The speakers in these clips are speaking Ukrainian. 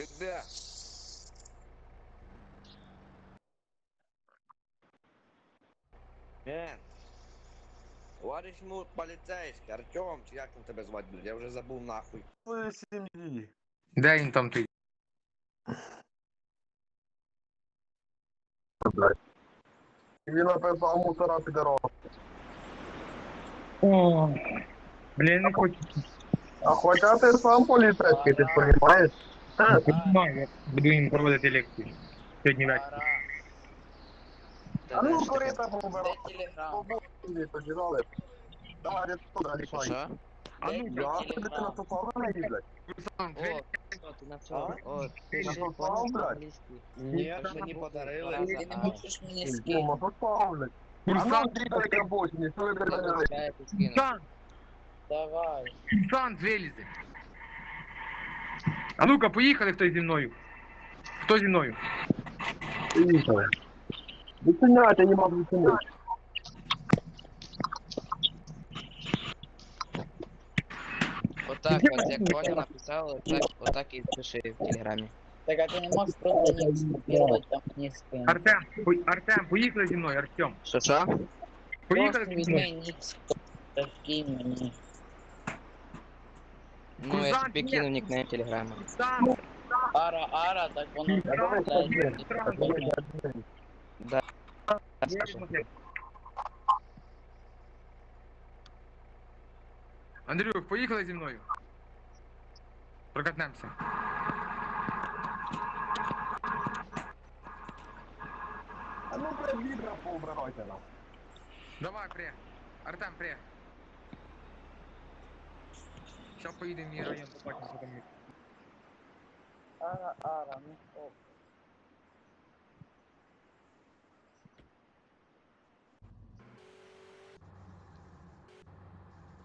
Ты да. Е. Товариш ну поліцейський, Артем, чи як там тебе звати, блядь? Я вже забув нахуй. Сім'ї. Де він там? І він написав мусора підорожку. О, блін, не хочу. А хоча ти сам поліцейський, ти ж розумієш? Я понимаю, я буду їм проводити лекцію. Сьогодні ввечері. А ну, корита побирай. телеграм? Побули, пожирали. Давай, я туди лишай. Що? А ну, Я тобі ти на попав на її, блядь. Руслан, О, двері що ти на цьому? О, ти На ж попав, понял блядь? по-англійськи? Ні, ще не подарили. Ти не можеш мені Ну, скинути. на попав, блядь. А ну, Руслан, ти так робочий, що ви берете? Я это скину. Руслан, Давай. Руслан, вилізе. А ну-ка, поїхали хто зі мною. Хто зі мною? Поїхали. Відчиняйте, не можу відчинити. Отак от, як Коля написав, отак, отак і пиши в телеграмі. Так а ты не можешь просто не скопировать там не скинуть. Артем, по... Артем, поїхали зі мною, Артем. Що що? Поїхали Просто зі мною. візьми ник скинь мені. Ну, я Курсант, тобі ні. кину нікнейм в телеграмі. Руслан, Ара, ара, так воно Ні, так, давай, так, давай, так, давай. так, Да. вилізь, Матвій. Андрюх, поїхали зі мною. Прокатнемося. А ну, блядь, відра поубирайте нам. Давай, при. Артем, при. Сейчас поїдемо в мій район, побачимо, що там. Ара, ара, ну оп.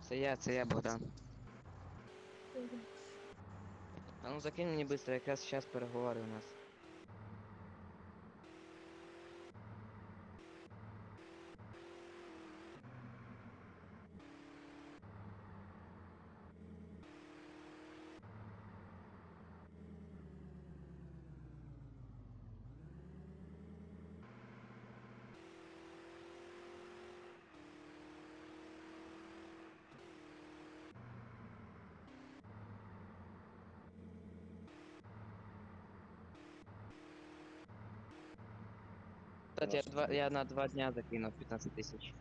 Це я, це я, Богдан. А ну закинь мені быстро, якраз зараз переговори у нас. Кстати, я, два, я на два дня закинув 15 тисяч.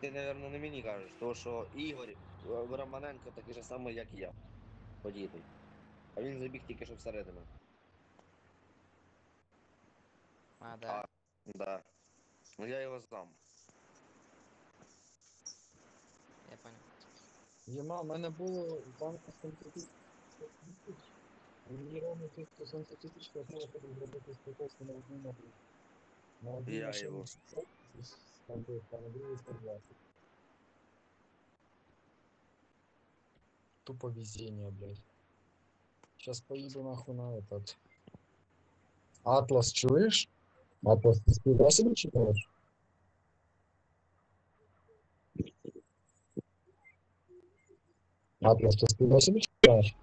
Ти, напевно, не мені кажеш, тому що Ігор е, Романенко такий же самий, як і я. Подітий. А він забіг тільки що всередину. А, да. Да. Ну я його знав. Я понял. Єма, в мене було банка 70 тисяч. Мені ровно тих 170 тисяч хватило, щоб зробити страховку на одну модель. На одну Я машину його. 100 тисяч, там був, а на другу 120. Тупо везение, блядь. Сейчас поеду нахуй на этот. Атлас, чуешь? Атлас, ты спина себе читаешь? Атлас, ты спина себе читаешь?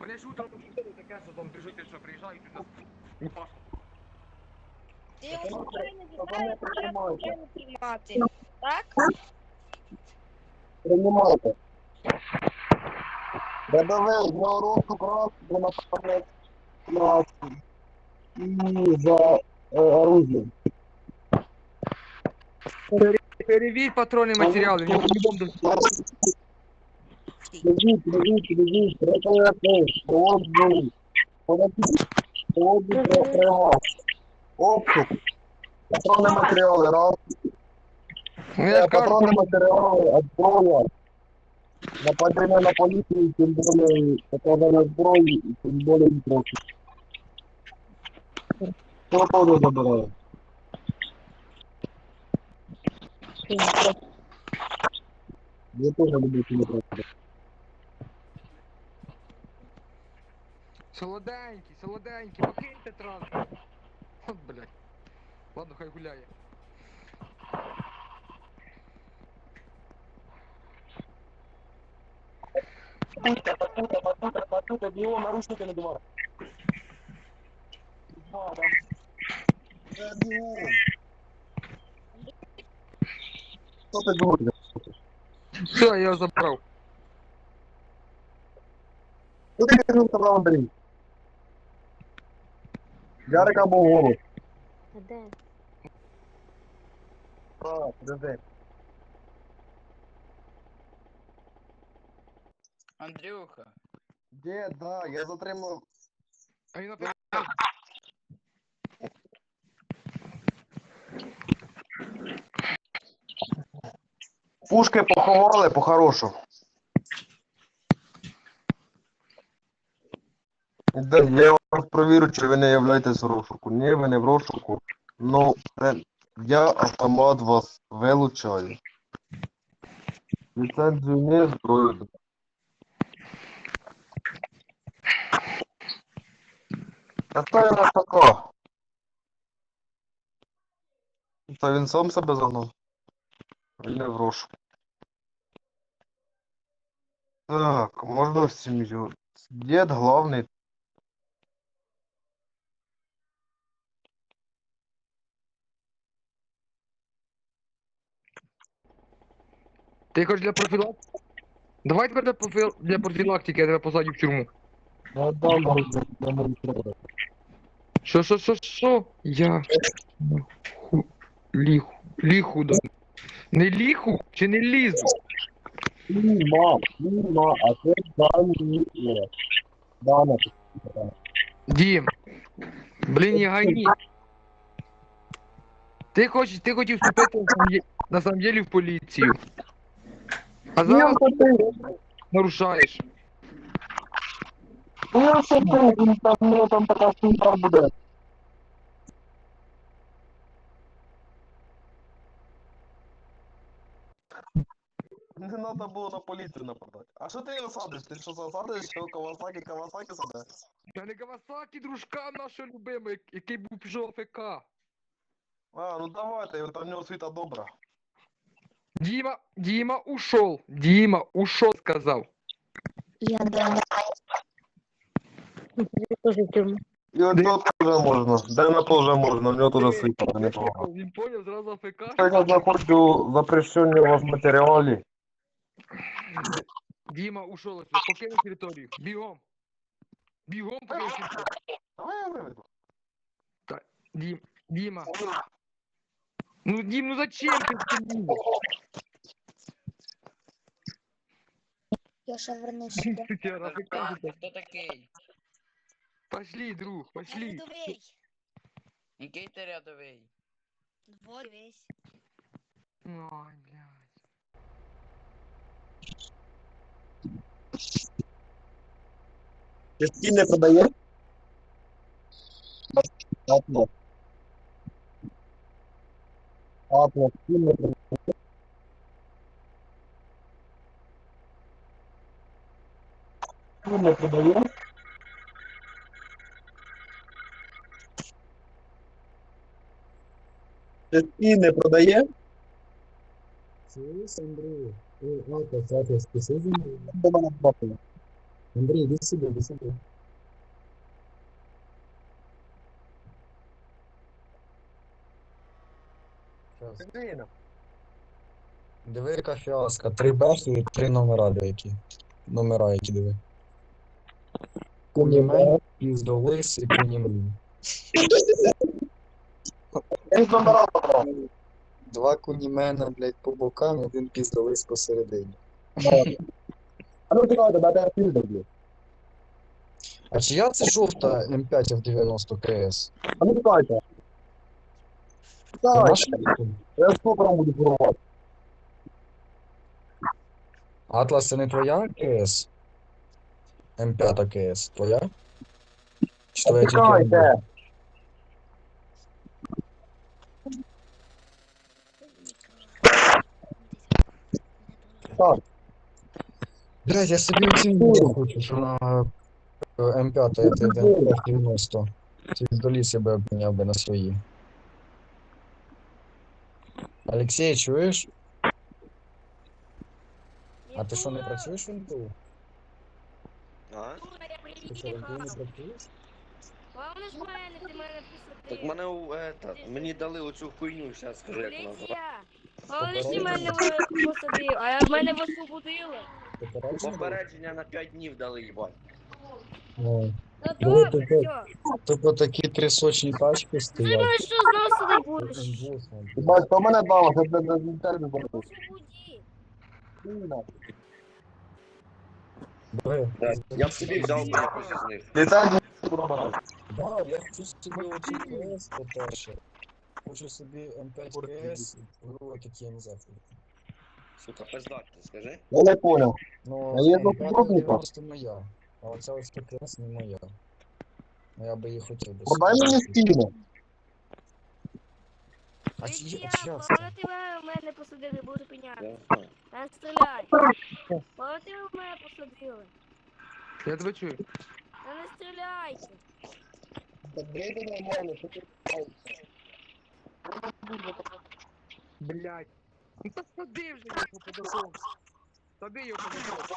Вони ж утром шутили таке, що там біжуть, що приїжджають у нас. Ти його правильно знаєш, треба правильно приймати. Так? Приймайте. Рядовий для розшук раз, для нападок раз. І за е, оружие. Перевірь патронні матеріали, в нього по-любому до- Лежить, лежить, лежить, рятує Вот был. Подожди. Вот был Обшук. Патронные материалы, раз. Ну, я ж кажу, Патронные материалы, отброя. Нападение на полицию, тем более, показание сброи, и тем более не прочее. Кто тоже забирает? Я тоже люблю телепрограммы. Солоденький, солоденький, покиньте транспорт. От, блядь. Ладно, хай гуляє. Батута, батута, батута, батута, его наручники надевают. Да, да. Да, бегом. Что ты говоришь? Все, я його забрав. Что ты говорил, сказал Ярика был голос. А де? А, подожди. Андрюха. Где, да, я затримав. А він опять. Пушки поховали по-хорошому. Да, я провірю, чи ви не являєтесь в розшуку. Ні, ви не в розшуку. Ну, е, я автомат вас вилучаю. Ліцензію не зброю. Нас така. Та він сам себе загнав. Він не в розшуку. Так, можно в семью. Дед главный. Ти хочеш для профілактики? Давай тепер для, профіл... для профілактики я тебе посадю в тюрму. Да, да, да, да, Що, що, що, що? Я. Ху... Ліху. Ліху да. Не ліху чи не лізу? Лима, Лима, а ты Дани. Дана. Дім. Блін, не гані. Ти хочеш, ти хотів вступити є- на самом деле в поліцію. А зараз нарушаєш. Ну, ти, він там, там така штука буде. Не треба було на поліцію нападати. А що ти його садиш? Ти що засадиш, що Кавасаки, Кавасаки саде? Та не Кавасакі, дружка наша любима, як- який був пішов АФК. А, ну давайте, там в нього світа добра. Діма, Діма ушов. Діма ушов, сказав. Я да. Теж в тюрму. І от нього теж можна. Дена теж можна, в нього теж світа непогано. Він поняв АФК. Я знаходжу запрещення у вас матеріалі. Ушов, отсюда, покинув територію. Бігом. Бігом покинув територію. Давай я виведу. Дім, Діма. Ну, Дім, ну зачем ти це лізеш? Я ще вернусь сюди. Ти тебе АФК Так, тут. ти хто такий? Пошли, друг, пошли. Рядовий. Який ти рядовий? Двор весь. Ой, блядь. Ти не продає? Атлас. Атлас, ти не продає? Ти не продає? Ти не продає? Слышь, Андрей, ты Атлас, Атлас, ты слышишь? До мене трапило. Андрій, Щас. Диви, яка фіаска. Три бехи і три номера деякі. Номера які диви. Кунімен, піздолис і кунімлін. Два кунімена, блядь, по бокам, один піздолис посередині. А ну тебе де фільдер, блядь. А чия це жовта М5 в 90 КС? А ну чекайте. Наша? я стопором буду порвати. Атлас це не твоя КС? М5 КС, твоя? Чи твоя тільки М2? Чекайте. Так, Блядь, я собі оцінку хочу, що на е, М5 це М5 90. Ці здоліс я би обміняв би на свої. Олексій, чуєш? А ти що не працюєш в НПУ? А? Ти що в НПУ не працюєш? Главне ж мене, ти мене Так мене у этот, мені дали оцю хуйню, зараз скажу, як вона називається. Поліція! Головне ж ти мене ви- посадив, а я мене. Попередження було? Попередження на 5 днів дали, їбать. Ну, Ну Ну, добре, ти- все. Тобто такі три сочні тачки Ти стоять. мене що знову сюди будеш? М2, бать, то мене дало, це для результатів забув. Освободи. Бре, Так, Я б собі взяв би якусь із них. Літак Да, я хочу собі оцю КС, по-перше. Хочу собі М5 КС, як я не знаю. Сука, пиздак, ти скажи. Я не понял. Ну, А є М5 попробуй, 90 моя. А оця ось КС не моя. Ну я би її хотів би. Продай собі. мені стіну. А чи є, Поліція, а чия коли це? ти мене- мене посадили, буду пеняти. Я знаю. Не стріляй. Коли ти мене посадили, Я тебе чую. та не стріляйте. Блять. Ну посади вже його по-дорогу. Сади його по-дорогу.